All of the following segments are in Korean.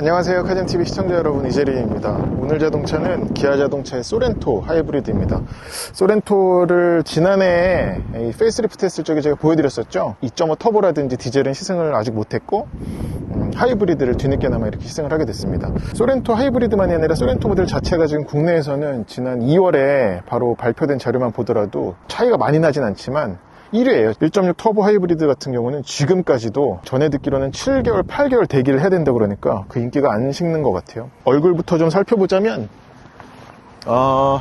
안녕하세요. 카젠TV 시청자 여러분 이재린입니다. 오늘 자동차는 기아 자동차의 소렌토 하이브리드입니다. 소렌토를 지난해에 이 페이스리프트 했을 적에 제가 보여드렸었죠? 2.5 터보라든지 디젤은 시승을 아직 못했고 음, 하이브리드를 뒤늦게나마 이렇게 시승을 하게 됐습니다. 소렌토 하이브리드만이 아니라 소렌토 모델 자체가 지금 국내에서는 지난 2월에 바로 발표된 자료만 보더라도 차이가 많이 나진 않지만 1위에요. 1.6 터보 하이브리드 같은 경우는 지금까지도 전에 듣기로는 7개월, 8개월 대기를 해야 된다 그러니까 그 인기가 안 식는 것 같아요. 얼굴부터 좀 살펴보자면, 어,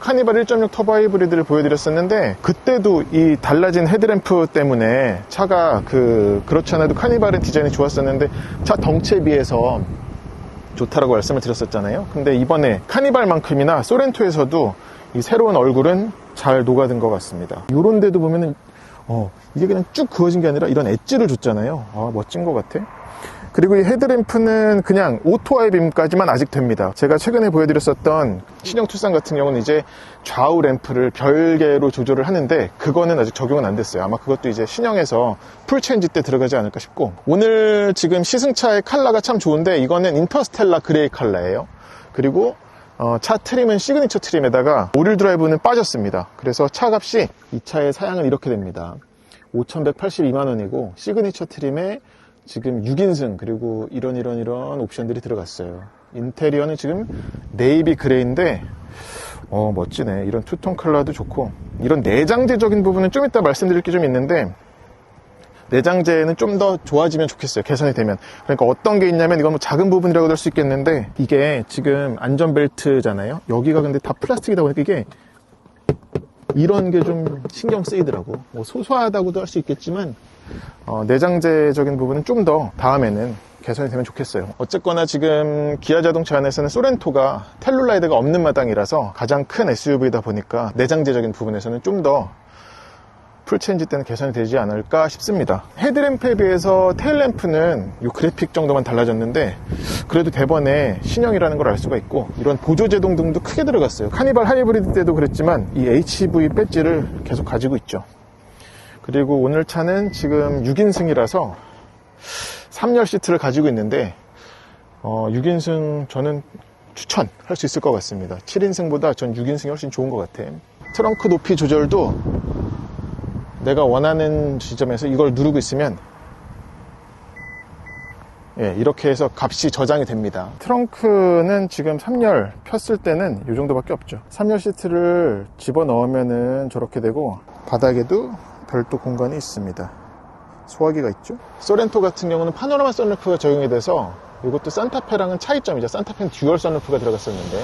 카니발 1.6 터보 하이브리드를 보여드렸었는데 그때도 이 달라진 헤드램프 때문에 차가 그 그렇지 않아도 카니발은 디자인이 좋았었는데 차 덩치에 비해서 좋다라고 말씀을 드렸었잖아요. 근데 이번에 카니발만큼이나 소렌토에서도 이 새로운 얼굴은 잘 녹아든 것 같습니다. 요런 데도 보면은 어, 이게 그냥 쭉 그어진 게 아니라 이런 엣지를 줬잖아요. 아, 멋진 것 같아. 그리고 이 헤드램프는 그냥 오토 이빔까지만 아직 됩니다. 제가 최근에 보여드렸었던 신형 투싼 같은 경우는 이제 좌우 램프를 별개로 조절을 하는데 그거는 아직 적용은 안 됐어요. 아마 그것도 이제 신형에서 풀 체인지 때 들어가지 않을까 싶고 오늘 지금 시승차의 컬러가 참 좋은데 이거는 인터스텔라 그레이 컬러예요. 그리고 어, 차 트림은 시그니처 트림에다가 오릴 드라이브는 빠졌습니다. 그래서 차 값이 이 차의 사양은 이렇게 됩니다. 5,182만원이고 시그니처 트림에 지금 6인승 그리고 이런 이런 이런 옵션들이 들어갔어요. 인테리어는 지금 네이비 그레이인데 어 멋지네. 이런 투톤 컬러도 좋고 이런 내장재적인 부분은 좀 이따 말씀드릴 게 좀 있는데 내장재는 좀 더 좋아지면 좋겠어요. 개선이 되면. 그러니까 어떤 게 있냐면 이건 뭐 작은 부분이라고 할 수 있겠는데 이게 지금 안전벨트잖아요. 여기가 근데 다 플라스틱이다 보니까 이게 이런 게 좀 신경 쓰이더라고. 뭐 소소하다고도 할 수 있겠지만 어, 내장재적인 부분은 좀 더 다음에는 개선이 되면 좋겠어요. 어쨌거나 지금 기아 자동차 안에서는 소렌토가 텔룰라이드가 없는 마당이라서 가장 큰 SUV다 보니까 내장재적인 부분에서는 좀더 풀체인지 때는 개선이 되지 않을까 싶습니다. 헤드램프에 비해서 테일램프는 이 그래픽 정도만 달라졌는데 그래도 대번에 신형이라는 걸 알 수가 있고 이런 보조제동 등도 크게 들어갔어요. 카니발 하이브리드 때도 그랬지만 이 HV 배지를 계속 가지고 있죠. 그리고 오늘 차는 지금 6인승이라서 3열 시트를 가지고 있는데 어, 6인승 저는 추천할 수 있을 것 같습니다. 7인승보다 전 6인승이 훨씬 좋은 것 같아. 트렁크 높이 조절도 내가 원하는 지점에서 이걸 누르고 있으면 예, 이렇게 해서 값이 저장이 됩니다. 트렁크는 지금 3열 폈을 때는 이 정도밖에 없죠. 3열 시트를 집어 넣으면은 저렇게 되고 바닥에도 별도 공간이 있습니다. 소화기가 있죠. 소렌토 같은 경우는 파노라마 선루프가 적용이 돼서 이것도 산타페랑은 차이점이죠. 산타페는 듀얼 선루프가 들어갔었는데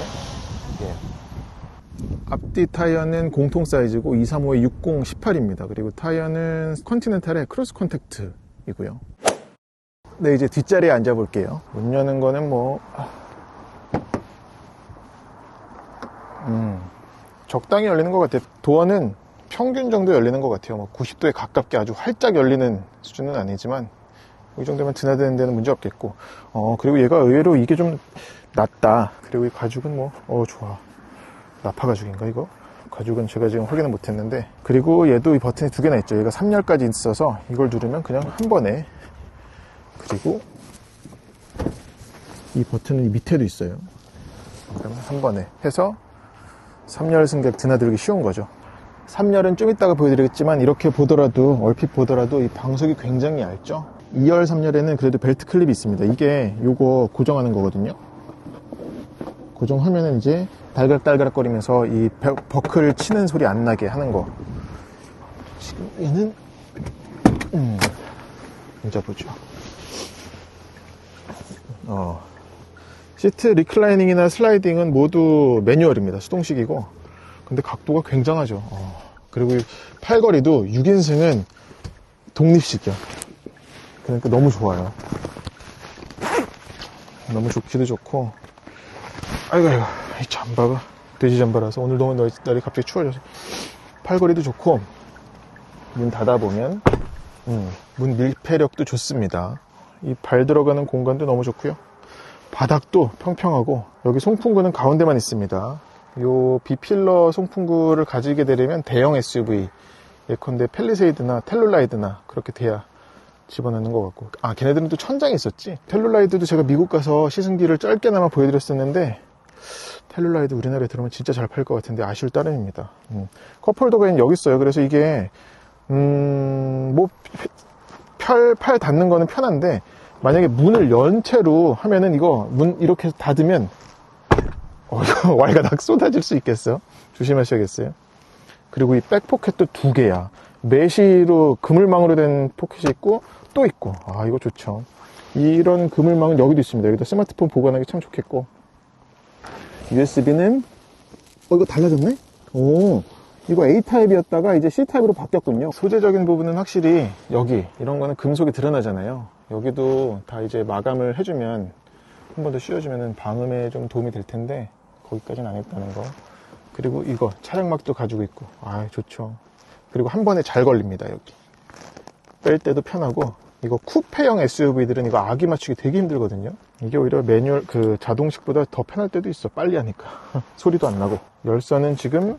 예. 앞뒤 타이어는 공통 사이즈고 235에 60, 18입니다. 그리고 타이어는 컨티넨탈의 크로스 컨택트이고요. 네, 이제 뒷자리에 앉아 볼게요. 문 여는 거는 뭐, 음, 적당히 열리는 것 같아요. 도어는 평균 정도 열리는 것 같아요. 뭐 90도에 가깝게 아주 활짝 열리는 수준은 아니지만, 이 정도면 드나드는 데는 문제 없겠고, 어, 그리고 얘가 의외로 이게 좀 낫다. 그리고 이 가죽은 뭐, 어, 좋아. 나파 가죽인가 이거? 가죽은 제가 지금 확인을 못했는데 그리고 얘도 이 버튼이 두 개나 있죠. 얘가 3열까지 있어서 이걸 누르면 그냥 한 번에. 그리고 이 버튼은 이 밑에도 있어요. 그러면 한 번에 해서 3열 승객 드나들기 쉬운 거죠. 3열은 좀 이따가 보여드리겠지만 이렇게 보더라도 얼핏 보더라도 이 방석이 굉장히 얇죠? 2열 3열에는 그래도 벨트 클립이 있습니다. 이게 요거 고정하는 거거든요. 고정하면은 이제 달걀달걀거리면서 이 버클 치는 소리 안 나게 하는 거. 지금 얘는 음, 앉아보죠. 어, 시트 리클라이닝이나 슬라이딩은 모두 매뉴얼입니다. 수동식이고. 근데 각도가 굉장하죠. 어, 그리고 팔걸이도 6인승은 독립식이야. 그러니까 너무 좋아요. 너무 좋기도 좋고. 아이고, 아이고. 이 잠바가 돼지 잠바라서 오늘 너무 날이 갑자기 추워져서 팔걸이도 좋고 문 닫아보면 음, 문 밀폐력도 좋습니다. 이 발 들어가는 공간도 너무 좋고요. 바닥도 평평하고 여기 송풍구는 가운데만 있습니다. 요 비필러 송풍구를 가지게 되려면 대형 SUV 예컨대 펠리세이드나 텔룰라이드나 그렇게 돼야 집어넣는 것 같고 아 걔네들은 또 천장이 있었지 텔룰라이드도 제가 미국 가서 시승기를 짧게나마 보여드렸었는데 텔룰라이드 우리나라에 들어오면 진짜 잘 팔 것 같은데 아쉬울 따름입니다. 음. 컵홀더가 여기 있어요. 그래서 이게 음뭐 팔 닫는 거는 편한데 만약에 문을 연 채로 하면은 이거 문 이렇게 닫으면 어, 이거 왈가닥 쏟아질 수 있겠어 조심하셔야겠어요. 그리고 이 백포켓도 두 개야. 메시로 그물망으로 된 포켓이 있고 또 있고. 아 이거 좋죠. 이런 그물망은 여기도 있습니다. 여기다 스마트폰 보관하기 참 좋겠고 USB는? 어 이거 달라졌네? 오 이거 A타입이었다가 이제 C타입으로 바뀌었군요. 소재적인 부분은 확실히 여기 이런 거는 금속이 드러나잖아요. 여기도 다 이제 마감을 해주면 한 번 더 씌워주면 방음에 좀 도움이 될 텐데 거기까지는 안 했다는 거. 그리고 이거 차량막도 가지고 있고. 아 좋죠. 그리고 한 번에 잘 걸립니다 여기. 뺄 때도 편하고 이거 쿠페형 SUV들은 이거 아기 맞추기 되게 힘들거든요. 이게 오히려 매뉴얼 그 자동식보다 더 편할 때도 있어. 빨리 하니까. 소리도 안 나고. 열선은 지금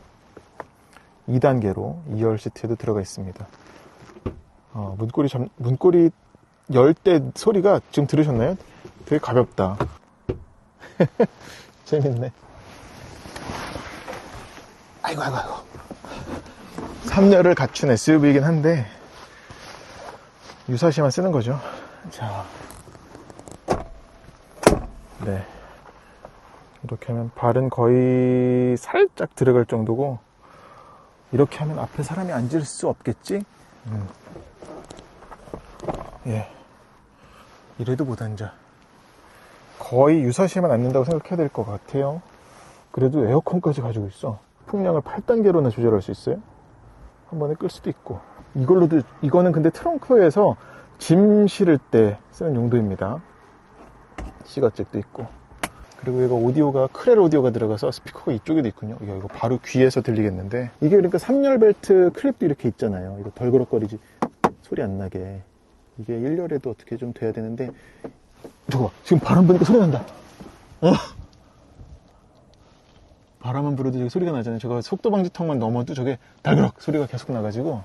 2단계로 2열 시트에도 들어가 있습니다. 어, 문고리 잠, 문고리 열 때 소리가 지금 들으셨나요? 되게 가볍다. 재밌네. 아이고 아이고 아이고. 3열을 갖춘 SUV이긴 한데 유사시만 쓰는 거죠 자, 네 이렇게 하면 발은 거의 살짝 들어갈 정도고 이렇게 하면 앞에 사람이 앉을 수 없겠지? 음. 예. 이래도 못 앉아. 거의 유사시에만 앉는다고 생각해야 될 것 같아요. 그래도 에어컨까지 가지고 있어. 풍량을 8단계로나 조절할 수 있어요. 한 번에 끌 수도 있고. 이걸로도, 이거는 근데 트렁크에서 짐 실을 때 쓰는 용도입니다. 시가잭도 있고. 그리고 이거 오디오가 크렐 오디오가 들어가서 스피커가 이쪽에도 있군요. 이거, 이거 바로 귀에서 들리겠는데. 이게 그러니까 3열 벨트 클립도 이렇게 있잖아요. 이거 덜그럭거리지. 소리 안 나게. 이게 1열에도 어떻게 좀 돼야 되는데. 저거, 지금 바람 부니까 소리 난다. 어? 바람만 불어도 소리가 나잖아요. 제가 속도 방지턱만 넘어도 저게 달그럭 소리가 계속 나가지고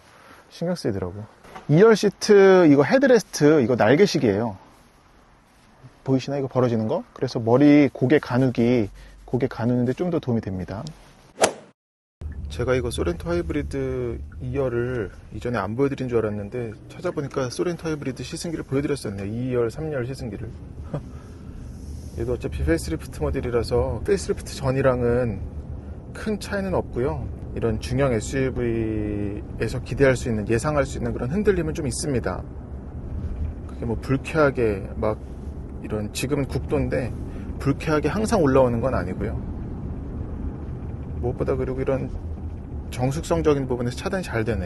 신경 쓰이더라고. 2열 시트 이거 헤드레스트 이거 날개식이에요. 보이시나 이거 벌어지는 거? 그래서 머리 고개 가누기 고개 가누는데 좀 더 도움이 됩니다. 제가 이거 소렌토 하이브리드 2열을 이전에 안 보여드린 줄 알았는데 찾아보니까 소렌토 하이브리드 시승기를 보여드렸었네요. 2열, 3열 시승기를. 얘도 어차피 페이스리프트 모델이라서 페이스리프트 전이랑은 큰 차이는 없고요. 이런 중형 SUV에서 기대할 수 있는 예상할 수 있는 그런 흔들림은 좀 있습니다. 그게 뭐 불쾌하게 막 이런 지금은 국도인데 불쾌하게 항상 올라오는 건 아니고요. 무엇보다 그리고 이런 정숙성적인 부분에서 차단이 잘 되네.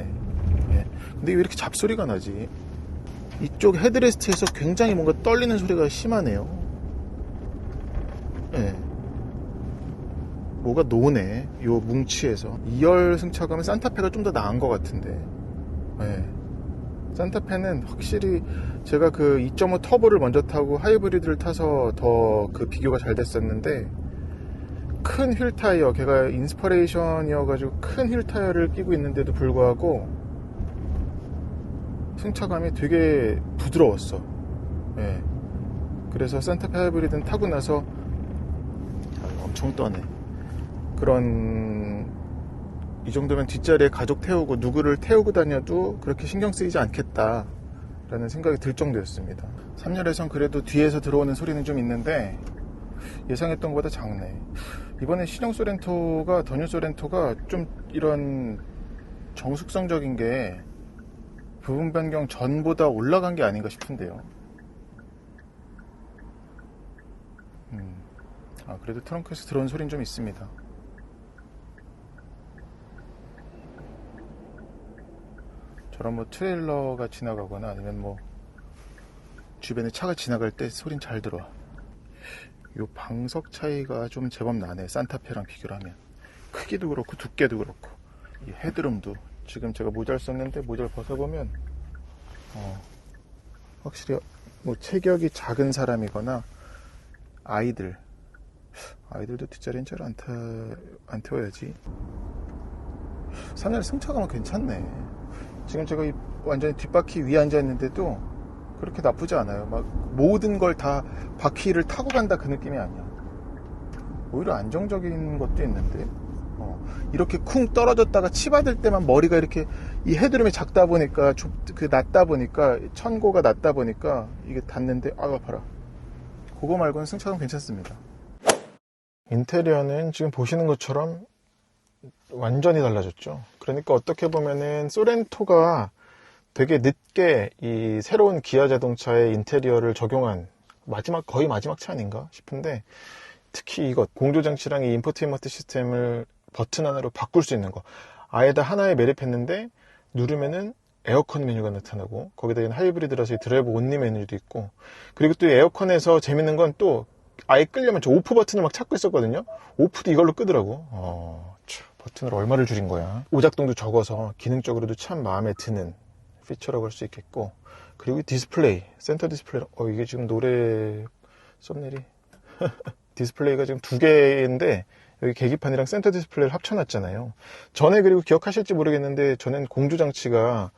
예. 근데 왜 이렇게 잡소리가 나지? 이쪽 헤드레스트에서 굉장히 뭔가 떨리는 소리가 심하네요. 예. 뭐가 노네. 요 뭉치에서. 2열 승차감은 산타페가 좀 더 나은 것 같은데. 예. 산타페는 확실히 제가 그 2.5 터보를 먼저 타고 하이브리드를 타서 더 그 비교가 잘 됐었는데 큰 휠 타이어, 걔가 인스퍼레이션이어가지고 큰 휠 타이어를 끼고 있는데도 불구하고 승차감이 되게 부드러웠어. 예. 그래서 산타페 하이브리드는 타고 나서 엄청 떠네. 그런 이 정도면 뒷자리에 가족 태우고 누구를 태우고 다녀도 그렇게 신경 쓰이지 않겠다 라는 생각이 들 정도였습니다. 3열에선 그래도 뒤에서 들어오는 소리는 좀 있는데 예상했던 것보다 작네. 이번에 신형 소렌토가 더뉴 소렌토가 좀 이런 정숙성적인 게 부분 변경 전보다 올라간 게 아닌가 싶은데요. 음. 아, 그래도 트렁크에서 들어온 소리는 좀 있습니다 저런 뭐 트레일러가 지나가거나 아니면 뭐 주변에 차가 지나갈 때 소린 잘 들어. 요 방석 차이가 좀 제법 나네. 산타페랑 비교를 하면. 크기도 그렇고 두께도 그렇고. 이 헤드룸도 지금 제가 모자를 썼는데 모자를 벗어보면 어, 확실히 뭐 체격이 작은 사람이거나 아이들 아이들도 뒷자리는 잘안 타, 안 태워야지. 3열 승차감은 괜찮네. 지금 제가 완전히 뒷바퀴 위에 앉아 있는데도 그렇게 나쁘지 않아요. 막 모든 걸 다 바퀴를 타고 간다 그 느낌이 아니야. 오히려 안정적인 것도 있는데 어, 이렇게 쿵 떨어졌다가 치받을 때만 머리가 이렇게 이 헤드룸이 작다 보니까 좁, 그 낮다 보니까 천고가 낮다 보니까 이게 닿는데 아우 아파라. 그거 말고는 승차감 괜찮습니다. 인테리어는 지금 보시는 것처럼 완전히 달라졌죠. 그러니까 어떻게 보면은 소렌토가 되게 늦게 이 새로운 기아 자동차의 인테리어를 적용한 마지막 거의 마지막 차 아닌가 싶은데 특히 이것 공조 장치랑 이 인포테인먼트 시스템을 버튼 하나로 바꿀 수 있는 거. 아예 다 하나에 매립했는데 누르면은 에어컨 메뉴가 나타나고 거기다 하이브리드라서 이 드라이브 온리 메뉴도 있고. 그리고 또이 에어컨에서 재밌는 건 또 아예 끌려면 저 오프 버튼을 막 찾고 있었거든요. 오프도 이걸로 끄더라고. 어, 참, 버튼을 얼마를 줄인 거야? 오작동도 적어서 기능적으로도 참 마음에 드는 피처라고 할 수 있겠고 그리고 이 디스플레이 센터 디스플레이 어 이게 지금 노래 썸네일이? 디스플레이가 지금 두 개인데 여기 계기판이랑 센터 디스플레이를 합쳐놨잖아요. 전에 그리고 기억하실지 모르겠는데 전엔 공조 장치가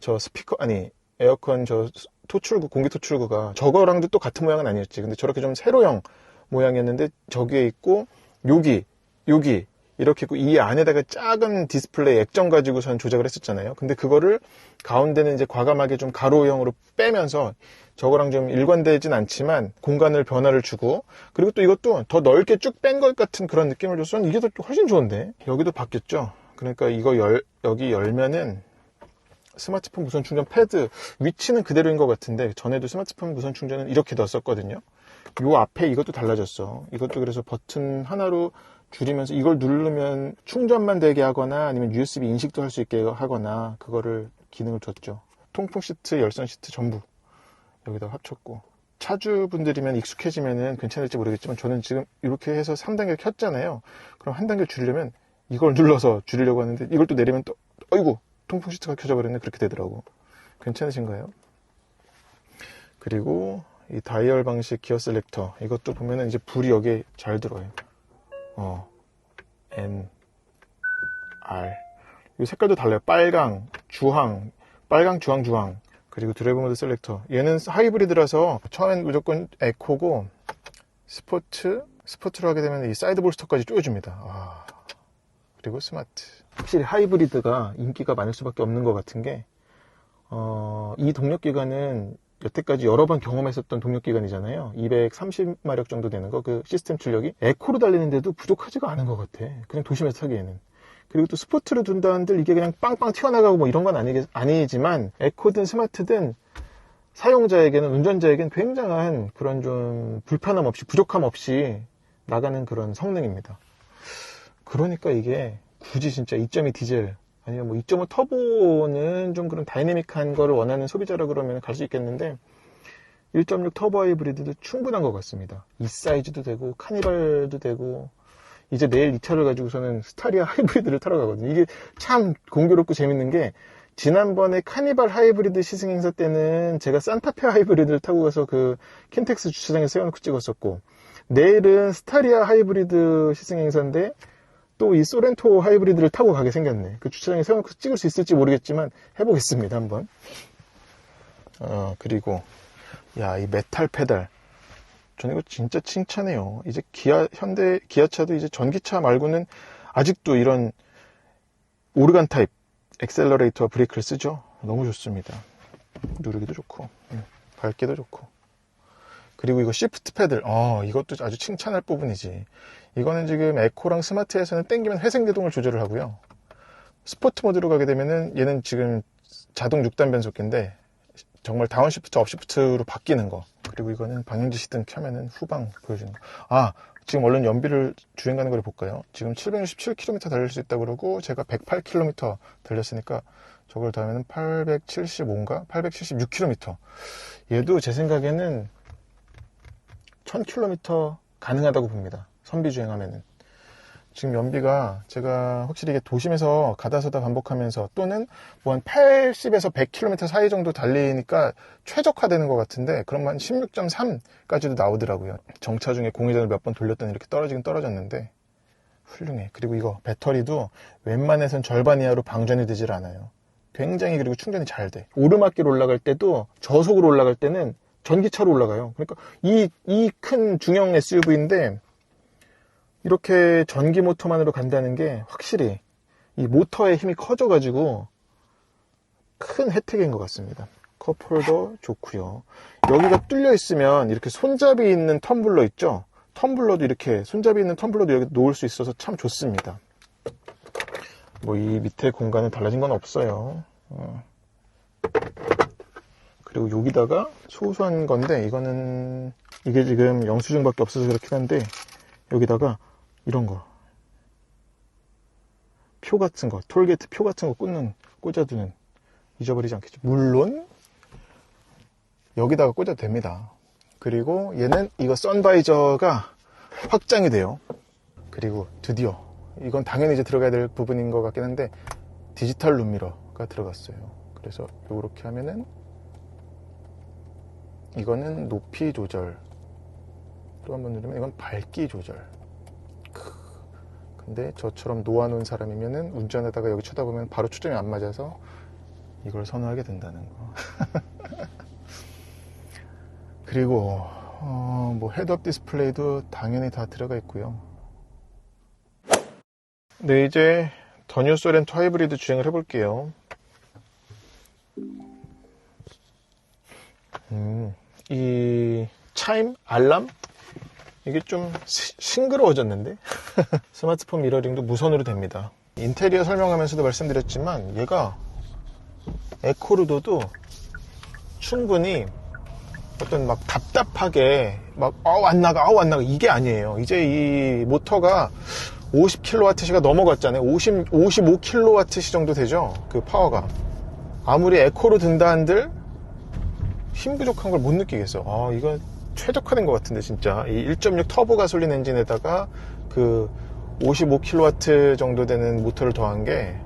저 스피커 아니 에어컨 저 토출구 공기 토출구가 저거랑도 또 같은 모양은 아니었지. 근데 저렇게 좀 세로형 모양이었는데 저기에 있고 여기 여기 이렇게 있고 이 안에다가 작은 디스플레이 액정 가지고선 조작을 했었잖아요. 근데 그거를 가운데는 이제 과감하게 좀 가로형으로 빼면서 저거랑 좀 일관되진 않지만 공간을 변화를 주고 그리고 또 이것도 더 넓게 쭉 뺀 것 같은 그런 느낌을 줬어. 이게 더 훨씬 좋은데 여기도 바뀌었죠. 그러니까 이거 열 여기 열면은 스마트폰 무선 충전 패드 위치는 그대로인 것 같은데 전에도 스마트폰 무선 충전은 이렇게 넣었었거든요. 요 앞에 이것도 달라졌어. 이것도 그래서 버튼 하나로 줄이면서 이걸 누르면 충전만 되게 하거나 아니면 USB 인식도 할 수 있게 하거나 그거를 기능을 줬죠. 통풍 시트, 열선 시트 전부 여기다 합쳤고 차주분들이면 익숙해지면은 괜찮을지 모르겠지만 저는 지금 이렇게 해서 3단계 켰잖아요. 그럼 한 단계 줄이려면 이걸 눌러서 줄이려고 하는데 이걸 또 내리면 또 어이구 통풍 시트가 켜져 버렸네 그렇게 되더라고. 괜찮으신가요? 그리고 이 다이얼 방식 기어 셀렉터 이것도 보면은 이제 불이 여기에 잘 들어요. 어, N, R. 이 색깔도 달라요. 빨강, 주황, 빨강, 주황, 주황. 그리고 드라이브 모드 셀렉터. 얘는 하이브리드라서 처음엔 무조건 에코고 스포츠, 스포츠로 하게 되면 이 사이드 볼스터까지 쪼여줍니다. 아, 그리고 스마트. 확실히 하이브리드가 인기가 많을 수밖에 없는 것 같은 게, 어, 이 동력 기관은 여태까지 여러 번 경험했었던 동력기관이잖아요. 230마력 정도 되는 거, 그 시스템 출력이. 에코로 달리는데도 부족하지가 않은 것 같아. 그냥 도심에서 타기에는. 그리고 또 스포츠를 둔다 한들 이게 그냥 빵빵 튀어나가고 뭐 이런 건 아니, 아니지만, 에코든 스마트든 사용자에게는, 운전자에게는 굉장한 그런 좀 불편함 없이, 부족함 없이 나가는 그런 성능입니다. 그러니까 이게 굳이 진짜 2.2 디젤, 아니면 뭐 2.5 터보는 좀 그런 다이내믹한 거를 원하는 소비자라 그러면 갈 수 있겠는데 1.6 터보 하이브리드도 충분한 것 같습니다. 이 사이즈도 되고 카니발도 되고 이제 내일 이 차를 가지고서는 스타리아 하이브리드를 타러 가거든요. 이게 참 공교롭고 재밌는 게 지난번에 카니발 하이브리드 시승 행사 때는 제가 산타페 하이브리드를 타고 가서 그 킨텍스 주차장에 세워놓고 찍었었고 내일은 스타리아 하이브리드 시승 행사인데 또 이 소렌토 하이브리드를 타고 가게 생겼네. 그 주차장에 세워놓고 찍을 수 있을지 모르겠지만 해보겠습니다 한번. 어 그리고 야 이 메탈 페달. 저는 이거 진짜 칭찬해요. 이제 기아 현대 기아차도 이제 전기차 말고는 아직도 이런 오르간 타입 엑셀러레이터와 브레이크를 쓰죠. 너무 좋습니다. 누르기도 좋고 음, 밟기도 좋고. 그리고 이거 시프트 패들, 어, 이것도 아주 칭찬할 부분이지. 이거는 지금 에코랑 스마트에서는 땡기면 회생 제동을 조절을 하고요. 스포트 모드로 가게 되면은 얘는 지금 자동 6단 변속기인데 정말 다운시프트, 업시프트로 바뀌는 거. 그리고 이거는 방향지 시등 켜면은 후방 보여주는 거. 아, 지금 얼른 연비를 주행 가는 걸 볼까요? 지금 767km 달릴 수 있다고 그러고 제가 108km 달렸으니까 저걸 더하면 875인가? 876km. 얘도 제 생각에는 1000km 가능하다고 봅니다. 선비 주행하면은. 지금 연비가 제가 확실히 이게 도심에서 가다서다 반복하면서 또는 뭐 한 80에서 100km 사이 정도 달리니까 최적화되는 것 같은데 그럼 한 16.3까지도 나오더라고요. 정차 중에 공회전을 몇 번 돌렸더니 이렇게 떨어지긴 떨어졌는데 훌륭해. 그리고 이거 배터리도 웬만해선 절반 이하로 방전이 되질 않아요. 굉장히 그리고 충전이 잘 돼. 오르막길 올라갈 때도 저속으로 올라갈 때는 전기차로 올라가요. 그러니까 이, 이 큰 중형 SUV인데 이렇게 전기 모터만으로 간다는 게 확실히 이 모터의 힘이 커져가지고 큰 혜택인 것 같습니다. 컵홀더 좋고요. 여기가 뚫려 있으면 이렇게 손잡이 있는 텀블러 있죠? 텀블러도 이렇게 손잡이 있는 텀블러도 여기 놓을 수 있어서 참 좋습니다. 뭐 이 밑에 공간은 달라진 건 없어요. 어. 그리고 여기다가 소소한 건데 이거는 이게 지금 영수증밖에 없어서 그렇긴 한데 여기다가 이런 거 표 같은 거 톨게이트 표 같은 거 꽂는 꽂아두는 잊어버리지 않겠죠. 물론 여기다가 꽂아도 됩니다. 그리고 얘는 이거 선바이저가 확장이 돼요. 그리고 드디어 이건 당연히 이제 들어가야 될 부분인 것 같긴 한데 디지털 룸미러가 들어갔어요. 그래서 이렇게 하면은 이거는 높이 조절 또 한 번 누르면 이건 밝기 조절 크. 근데 저처럼 놓아놓은 사람이면은 운전하다가 여기 쳐다보면 바로 초점이 안 맞아서 이걸 선호하게 된다는 거. 그리고 어, 뭐 헤드업 디스플레이도 당연히 다 들어가 있고요. 네 이제 더뉴 소렌토 하이브리드 주행을 해볼게요. 음, 이 차임 알람 이게 좀 시- 싱그러워졌는데? 스마트폰 미러링도 무선으로 됩니다. 인테리어 설명하면서도 말씀드렸지만 얘가 에코르도도 충분히 어떤 막 답답하게 막 아우 안 나가 아우 안 나가. 이게 아니에요. 이제 이 모터가 50kWh가 넘어갔잖아요. 50, 55kWh 정도 되죠? 그 파워가. 아무리 에코로 든다 한들 힘 부족한 걸 못 느끼겠어. 아, 이건 최적화된 것 같은데, 진짜. 이 1.6 터보 가솔린 엔진에다가 그 55kW 정도 되는 모터를 더한 게,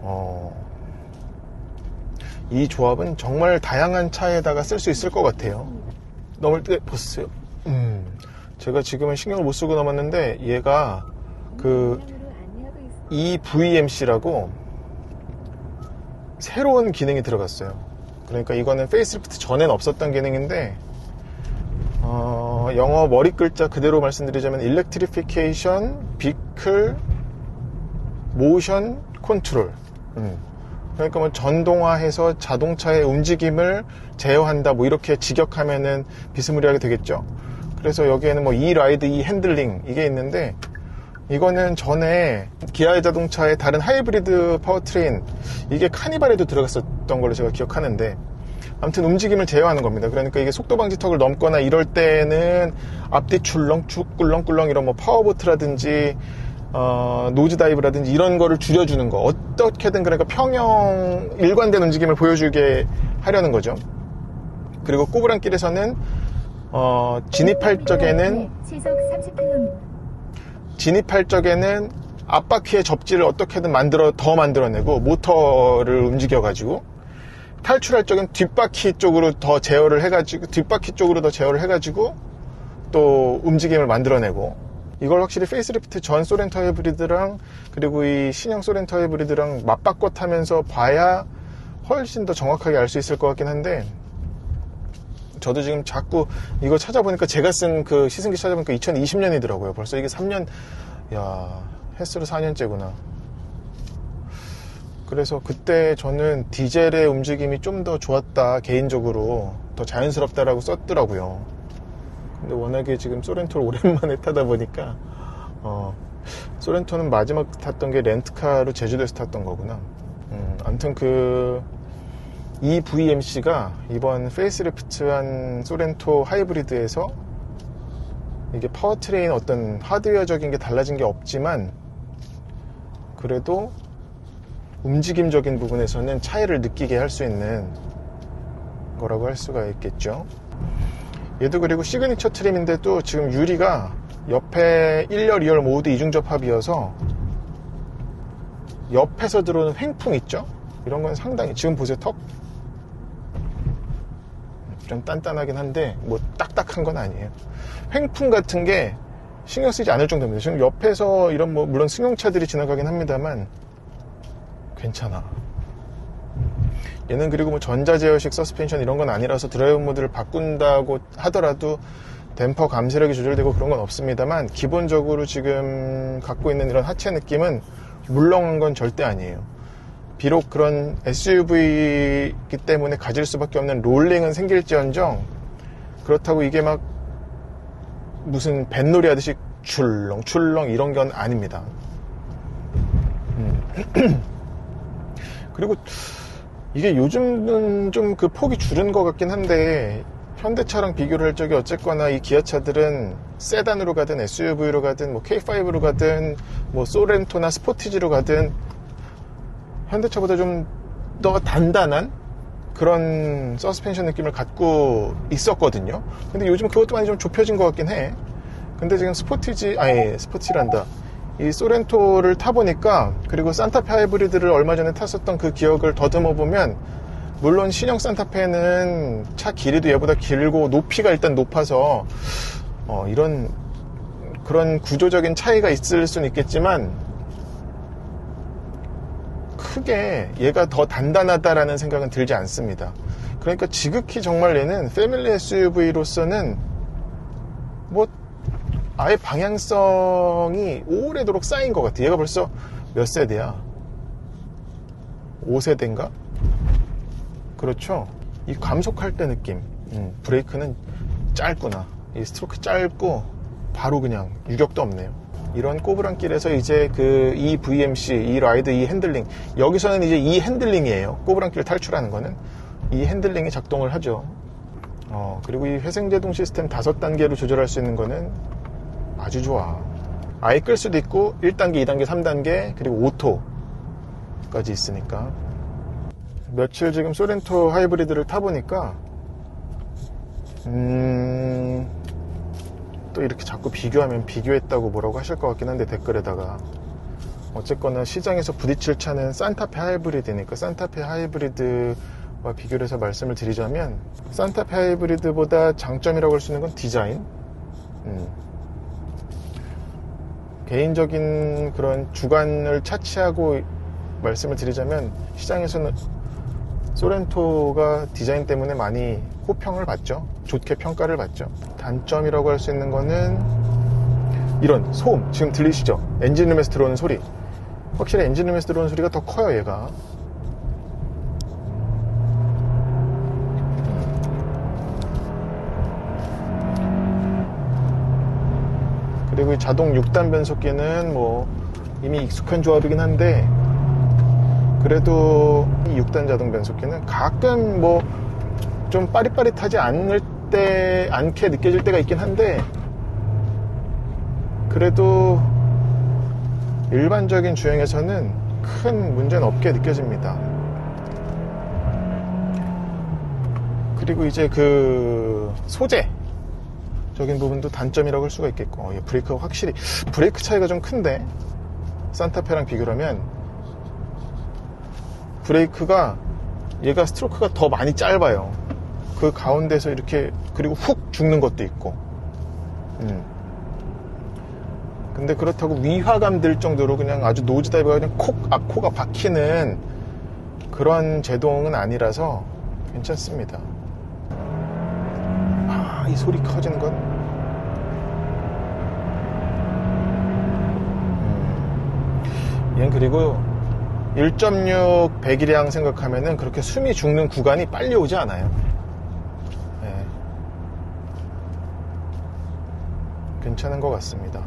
어, 이 조합은 정말 다양한 차에다가 쓸 수 있을 것 같아요. 넘을 때 보세요. 음, 제가 지금은 신경을 못 쓰고 넘었는데, 얘가 그 EVMC라고 새로운 기능이 들어갔어요. 그러니까 이거는 페이스리프트 전엔 없었던 기능인데 어, 영어 머리 글자 그대로 말씀드리자면 Electrification Vehicle Motion Control 음. 그러니까 뭐 전동화해서 자동차의 움직임을 제어한다 뭐 이렇게 직역하면은 비스무리하게 되겠죠 그래서 여기에는 뭐 E 라이드, E 핸들링 이게 있는데 이거는 전에 기아 자동차의 다른 하이브리드 파워트레인 이게 카니발에도 들어갔었던 걸로 제가 기억하는데 아무튼 움직임을 제어하는 겁니다. 그러니까 이게 속도 방지턱을 넘거나 이럴 때는 앞뒤 출렁 쭉 꿀렁꿀렁 이런 뭐 파워보트라든지 어, 노즈 다이브라든지 이런 거를 줄여주는 거 어떻게든 그러니까 평형 일관된 움직임을 보여주게 하려는 거죠. 그리고 꼬부랑길에서는 어, 진입할 적에는 30km. 진입할 적에는 앞바퀴의 접지를 어떻게든 만들어 더 만들어내고 모터를 움직여가지고 탈출할 적엔 뒷바퀴 쪽으로 더 제어를 해가지고 뒷바퀴 쪽으로 더 제어를 해가지고 또 움직임을 만들어내고 이걸 확실히 페이스리프트 전 소렌토 하이브리드랑 그리고 이 신형 소렌토 하이브리드랑 맞바꿔 타면서 봐야 훨씬 더 정확하게 알 수 있을 것 같긴 한데 저도 지금 자꾸 이거 찾아보니까 제가 쓴 그 시승기 찾아보니까 2020년이더라고요. 벌써 이게 3년, 야, 햇스로 4년째구나. 그래서 그때 저는 디젤의 움직임이 좀 더 좋았다, 개인적으로. 더 자연스럽다라고 썼더라고요. 근데 워낙에 지금 소렌토를 오랜만에 타다 보니까, 어, 소렌토는 마지막 탔던 게 렌트카로 제주도에서 탔던 거구나. 음, 아무튼 그, 이 VMC가 이번 페이스리프트한 소렌토 하이브리드에서 이게 파워트레인 어떤 하드웨어적인 게 달라진 게 없지만 그래도 움직임적인 부분에서는 차이를 느끼게 할 수 있는 거라고 할 수가 있겠죠. 얘도 그리고 시그니처 트림인데도 지금 유리가 옆에 1열, 2열 모두 이중 접합이어서 옆에서 들어오는 횡풍 있죠? 이런 건 상당히 지금 보세요 턱 좀 단단하긴 한데 뭐 딱딱한 건 아니에요. 횡풍 같은 게 신경 쓰지 않을 정도입니다. 지금 옆에서 이런 뭐 물론 승용차들이 지나가긴 합니다만 괜찮아. 얘는 그리고 뭐 전자제어식 서스펜션 이런 건 아니라서 드라이브 모드를 바꾼다고 하더라도 댐퍼 감시력이 조절되고 그런 건 없습니다만 기본적으로 지금 갖고 있는 이런 하체 느낌은 물렁한 건 절대 아니에요. 비록 그런 SUV이기 때문에 가질 수밖에 없는 롤링은 생길지언정 그렇다고 이게 막 무슨 뱃놀이 하듯이 출렁 출렁 이런 건 아닙니다. 음. 그리고 이게 요즘은 좀 그 폭이 줄은 것 같긴 한데 현대차랑 비교를 할 적에 어쨌거나 이 기아차들은 세단으로 가든 SUV로 가든 뭐 K5로 가든 뭐 소렌토나 스포티지로 가든 현대차보다 좀 더 단단한 그런 서스펜션 느낌을 갖고 있었거든요. 근데 요즘 그것도 많이 좀 좁혀진 것 같긴 해. 근데 지금 스포티지, 아니, 스포티란다. 이 소렌토를 타보니까, 그리고 산타페 하이브리드를 얼마 전에 탔었던 그 기억을 더듬어 보면, 물론 신형 산타페는 차 길이도 얘보다 길고 높이가 일단 높아서, 어, 이런, 그런 구조적인 차이가 있을 수는 있겠지만, 크게 얘가 더 단단하다라는 생각은 들지 않습니다. 그러니까 지극히 정말 얘는 패밀리 SUV로서는 뭐 아예 방향성이 오래도록 쌓인 것 같아. 얘가 벌써 몇 세대야? 5세대인가? 그렇죠. 이 감속할 때 느낌. 음, 브레이크는 짧구나. 이 스트로크 짧고 바로 그냥 유격도 없네요. 이런 꼬부랑 길에서 이제 그 이 VMC, 이 라이드, 이 핸들링 여기서는 이제 이 핸들링이에요. 꼬부랑 길 탈출하는 거는 이 핸들링이 작동을 하죠. 어, 그리고 이 회생제동 시스템 다섯 단계로 조절할 수 있는 거는 아주 좋아. 아예 끌 수도 있고 1단계, 2단계, 3단계 그리고 오토까지 있으니까 며칠 지금 소렌토 하이브리드를 타보니까 음... 또 이렇게 자꾸 비교하면 비교했다고 뭐라고 하실 것 같긴 한데 댓글에다가 어쨌거나 시장에서 부딪힐 차는 산타페 하이브리드니까 산타페 하이브리드와 비교를 해서 말씀을 드리자면 산타페 하이브리드보다 장점이라고 할 수 있는 건 디자인 음. 개인적인 그런 주관을 차치하고 말씀을 드리자면 시장에서는 소렌토가 디자인 때문에 많이 호평을 받죠. 좋게 평가를 받죠. 단점이라고 할 수 있는 거는 이런 소음 지금 들리시죠? 엔진룸에서 들어오는 소리 확실히 엔진룸에서 들어오는 소리가 더 커요 얘가 그리고 이 자동 6단 변속기는 뭐 이미 익숙한 조합이긴 한데 그래도 이 6단 자동 변속기는 가끔 뭐 좀 빠릿빠릿하지 않을 때 않게 느껴질 때가 있긴 한데 그래도 일반적인 주행에서는 큰 문제는 없게 느껴집니다. 그리고 이제 그 소재 적인 부분도 단점이라고 할 수가 있겠고 예, 브레이크가 확실히 브레이크 차이가 좀 큰데 산타페랑 비교하면 브레이크가 얘가 스트로크가 더 많이 짧아요. 그 가운데서 이렇게 그리고 훅 죽는 것도 있고. 음. 근데 그렇다고 위화감 들 정도로 그냥 아주 노즈 다이브가 그냥 콕 앞코가 박히는 그런 제동은 아니라서 괜찮습니다. 아, 이 소리 커지는 건. 얘는 그리고 1.6 배기량 생각하면은 그렇게 숨이 죽는 구간이 빨리 오지 않아요. 네. 괜찮은 것 같습니다.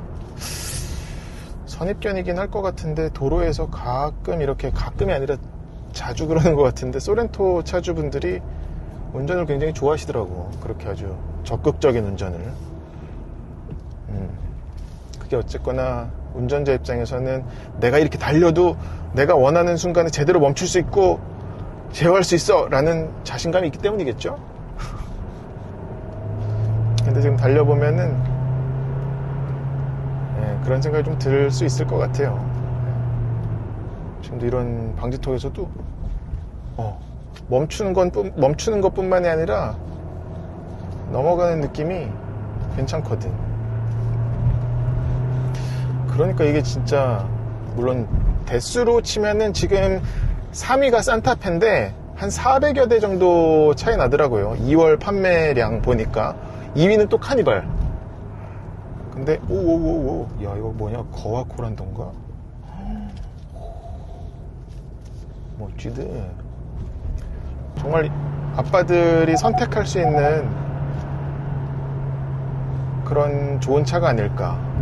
선입견이긴 할 것 같은데 도로에서 가끔 이렇게 가끔이 아니라 자주 그러는 것 같은데 소렌토 차주분들이 운전을 굉장히 좋아하시더라고. 그렇게 아주 적극적인 운전을. 음. 그게 어쨌거나 운전자 입장에서는 내가 이렇게 달려도 내가 원하는 순간에 제대로 멈출 수 있고 제어할 수 있어 라는 자신감이 있기 때문이겠죠? 근데 지금 달려보면은 예, 그런 생각이 좀 들 수 있을 것 같아요. 예. 지금도 이런 방지턱에서도 어, 멈추는 건 멈추는 것뿐만이 아니라 넘어가는 느낌이 괜찮거든 그러니까 이게 진짜 물론 대수로 치면은 지금 3위가 산타페인데 한한 400여 대 정도 차이 나더라고요. 2월 판매량 보니까 2위는 또 카니발. 근데 오오오오 야 이거 뭐냐 거와 코란던가 멋지드 정말 아빠들이 선택할 수 있는 그런 좋은 차가 아닐까 예.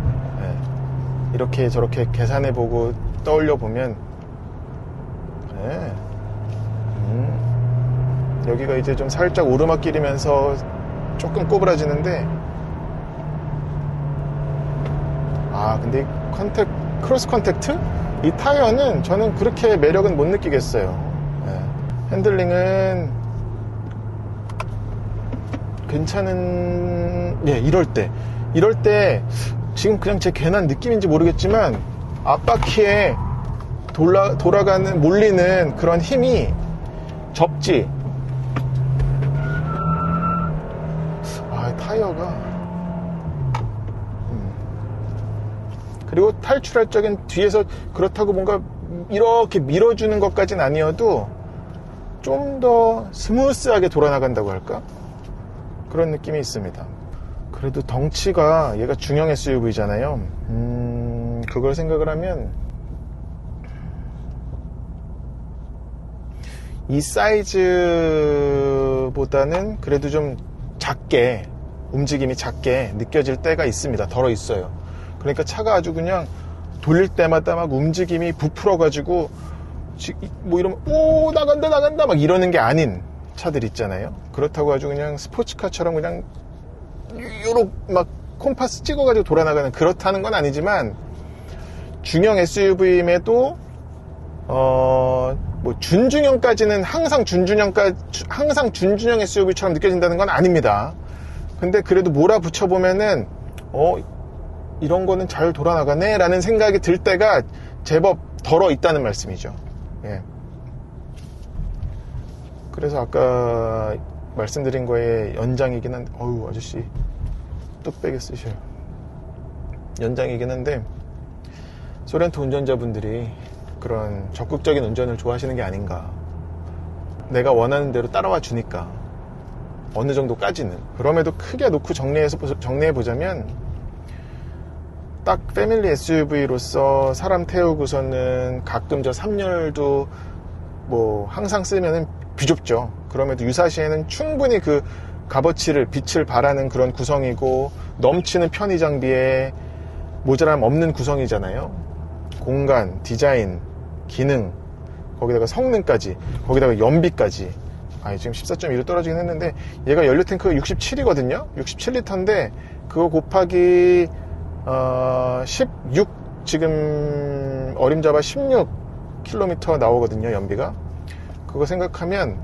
이렇게 저렇게 계산해 보고 떠올려 보면 예. 음. 여기가 이제 좀 살짝 오르막길이면서 조금 꼬부라지는데 아 근데 이 컨택 크로스 컨택트 이 타이어는 저는 그렇게 매력은 못 느끼겠어요 예. 핸들링은 괜찮은 예 이럴 때 이럴 때 지금 그냥 제 괜한 느낌인지 모르겠지만 앞바퀴에 돌아, 돌아가는 몰리는 그런 힘이 접지 아 타이어가 음. 그리고 탈출할 적엔 뒤에서 그렇다고 뭔가 이렇게 밀어주는 것까진 아니어도 좀 더 스무스하게 돌아나간다고 할까? 그런 느낌이 있습니다. 그래도 덩치가 얘가 중형 SUV잖아요. 음, 그걸 생각을 하면 이 사이즈보다는 그래도 좀 작게 움직임이 작게 느껴질 때가 있습니다. 덜어 있어요. 그러니까 차가 아주 그냥 돌릴 때마다 막 움직임이 부풀어 가지고 지- 뭐 이러면 오 나간다 나간다 막 이러는 게 아닌 차들 있잖아요. 그렇다고 아주 그냥 스포츠카처럼 그냥 요렇 막 콤파스 찍어가지고 돌아나가는 그렇다는 건 아니지만 중형 SUV임에도 어 뭐 준중형까지는 항상 준중형까 항상 준중형 SUV처럼 느껴진다는 건 아닙니다. 근데 그래도 몰아붙여 보면은 어 이런 거는 잘 돌아나가네라는 생각이 들 때가 제법 덜어 있다는 말씀이죠. 예. 그래서 아까 말씀드린 거에 연장이긴 한데, 어우, 아저씨, 뚝배기 쓰셔요. 연장이긴 한데, 소렌토 운전자분들이 그런 적극적인 운전을 좋아하시는 게 아닌가. 내가 원하는 대로 따라와 주니까. 어느 정도까지는. 그럼에도 크게 놓고 정리해서, 정리해 보자면, 딱 패밀리 SUV로서 사람 태우고서는 가끔 저 3열도 뭐 항상 쓰면은 비좁죠. 그럼에도 유사시에는 충분히 그 값어치를 빛을 발하는 그런 구성이고 넘치는 편의 장비에 모자람 없는 구성이잖아요. 공간, 디자인, 기능, 거기다가 성능까지, 거기다가 연비까지. 아, 지금 14.1로 떨어지긴 했는데 얘가 연료 탱크가 67이거든요. 67리터인데 그거 곱하기 어, 16 지금 어림잡아 16km 나오거든요. 연비가. 그거 생각하면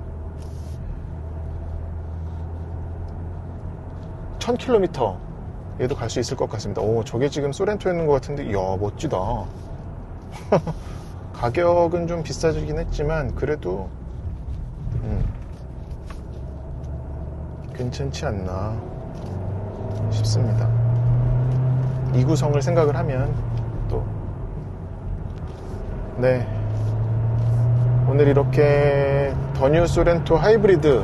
1000km 얘도 갈 수 있을 것 같습니다. 오, 저게 지금 소렌토에 있는 것 같은데, 이야, 멋지다. 가격은 좀 비싸지긴 했지만, 그래도, 음, 괜찮지 않나 싶습니다. 이 구성을 생각을 하면, 또, 네. 오늘 이렇게 더뉴 소렌토 하이브리드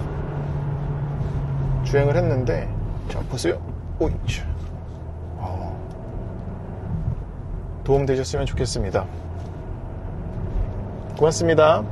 주행을 했는데 자 보세요. 오이 어, 도움 되셨으면 좋겠습니다. 고맙습니다